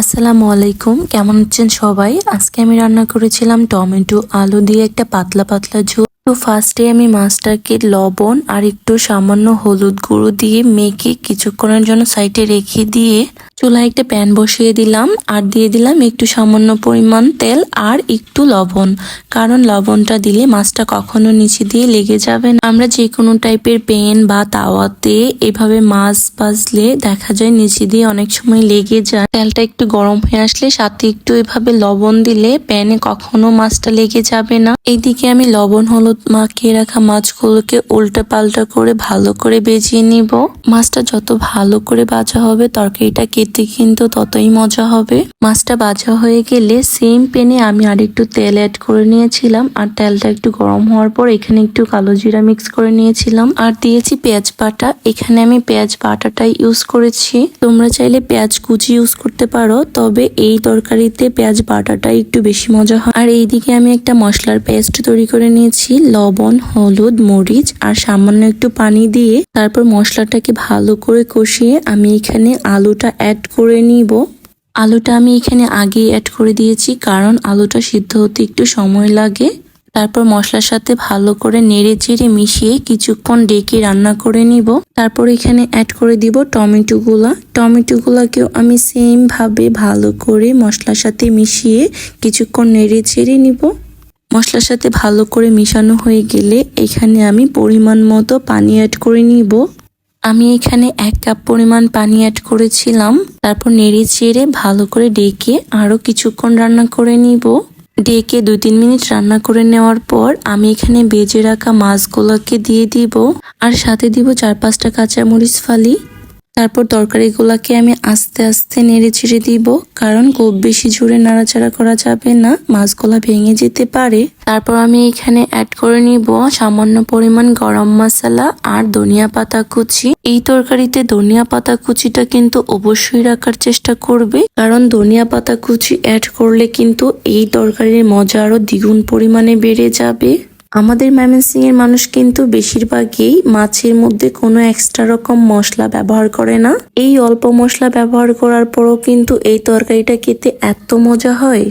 আসসালামু আলাইকুম। কেমন আছেন সবাই? আজকে আমি রান্না করেছিলাম টমেটো, আলু দিয়ে একটা পাতলা পাতলা ঝোল। তো ফার্স্টে আমি মাছটাকে লবণ আর একটু সামান্য হলুদ গুঁড়ো দিয়ে মেখে কিছুক্ষণের জন্য সাইডে রেখে দিয়ে চুলায় একটা প্যান বসিয়ে দিলাম আর দিয়ে দিলাম একটু সামান্য পরিমাণ তেল আর একটু লবণ। কারণ লবণটা দিলে মাছটা কখনো নিচে দিয়ে লেগে যাবে না। আমরা যে কোনো টাইপের পেন বা তাওয়াতে এভাবে মাছ বাজলে দেখা যায় নিচে দিয়ে অনেক সময় লেগে যায়। তেলটা একটু গরম হয়ে আসলে সাথে একটু এভাবে লবণ দিলে প্যানে কখনো মাছটা লেগে যাবে না। এইদিকে আমি লবণ, হলুদ মাখিয়ে রাখা মাছগুলোকে উল্টা পাল্টা করে ভালো করে বেজিয়ে নিব। মাছটা যত ভালো করে বাজা হবে তরকারিটা খেতে কিন্তু ততই মজা হবে। মাছটা বাজা হয়ে গেলে সেম প্যানে আমি আর একটু তেল অ্যাড করে নিয়েছিলাম। আর তেলটা একটু গরম হওয়ার পর এখানে একটু কালো জিরা মিক্স করে নিয়েছিলাম। আর দিয়েছি পেঁয়াজ বাটা। এখানে আমি পেঁয়াজ বাটাটাই ইউজ করেছি। তোমরা চাইলে পেঁয়াজ কুচি ইউজ করতে পারো। তবে এই তরকারিতে পেঁয়াজ বাটাটা একটু বেশি মজা হয়। আর এইদিকে আমি একটা মশলার পেস্ট তৈরি করে নিয়েছি। লবণ, হলুদ, মরিচ আর সামান্য একটু পানি দিয়ে তারপর মশলাটাকে ভালো করে কষিয়ে আমি এখানে আলুটা অ্যাড করে নিব। আলুটা আমি এখানে আগে অ্যাড করে দিয়েছি, কারণ আলুটা সিদ্ধ হতে একটু সময় লাগে। তারপর মশলার সাথে ভালো করে নেড়ে চেড়ে মিশিয়ে কিছুক্ষণ ডেকে রান্না করে নিব। তারপর এখানে অ্যাড করে দিব টমেটো গুলা টমেটো গুলাকেও আমি সেম ভাবে ভালো করে মশলার সাথে মিশিয়ে কিছুক্ষণ নেড়ে চেড়ে নিব। মশলার সাথে ভালো করে মিশানো হয়ে গেলে এখানে আমি পরিমাণ মতো পানি অ্যাড করে নিব। আমি এখানে এক কাপ পরিমাণ পানি অ্যাড করেছিলাম। তারপর নেড়ে চেড়ে ভালো করে ডেকে আরও কিছুক্ষণ রান্না করে নিব। ডেকে দু তিন মিনিট রান্না করে নেওয়ার পর আমি এখানে বেজে রাখা মাছগুলোকে দিয়ে দিব। আর সাথে দিব চার পাঁচটা কাঁচামরিচ ফালি। তারপর তরকারিগুলোকে আমি আস্তে আস্তে নেড়ে ছেড়ে দিব, কারণ খুব বেশি জোরে নাড়াচাড়া করা যাবে না, মাছগুলা ভেঙে যেতে পারে। তারপর আমি এখানে অ্যাড করে নিব সামান্য পরিমাণ গরম মশলা আর ধনিয়া পাতা কুচি। এই তরকারিতে ধনিয়া পাতা কুচিটা কিন্তু অবশ্যই রাখার চেষ্টা করবে, কারণ ধনিয়া পাতা কুচি অ্যাড করলে কিন্তু এই তরকারির মজা আরও দ্বিগুণ পরিমাণে বেড়ে যাবে। আমাদের ময়মনসিং এর মানুষ কিন্তু বেশিরভাগই মাছের মধ্যে কোনো এক্সট্রা রকম মশলা ব্যবহার করে না। এই অল্প মশলা ব্যবহার করার পরও কিন্তু এই তরকারিটা খেতে এত মজা হয়।